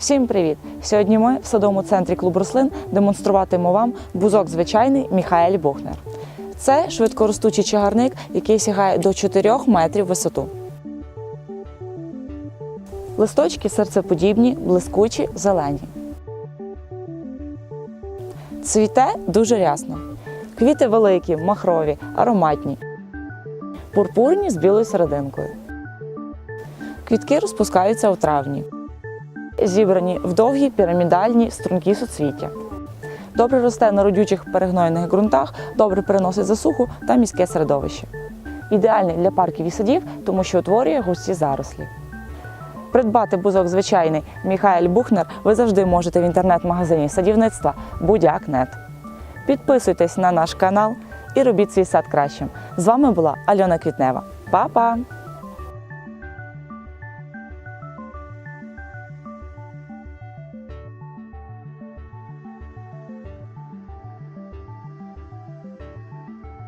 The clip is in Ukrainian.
Всім привіт! Сьогодні ми в садовому центрі клуб рослин демонструватимемо вам бузок звичайний Міхаель Бухнер. Це швидкоростучий чагарник, який сягає до 4 метрів висоту. Листочки серцеподібні, блискучі, зелені. Цвіте дуже рясно. Квіти великі, махрові, ароматні, пурпурні з білою серединкою. Квітки розпускаються у травні. Зібрані в довгі пірамідальні стрункі суцвіття. Добре росте на родючих перегноєних ґрунтах, добре переносить засуху та міське середовище. Ідеальний для парків і садів, тому що утворює густі зарослі. Придбати бузок звичайний Міхаель Бухнер ви завжди можете в інтернет-магазині садівництва Будяк.нет. Підписуйтесь на наш канал і робіть свій сад кращим. З вами була Альона Квітнева. Па-па!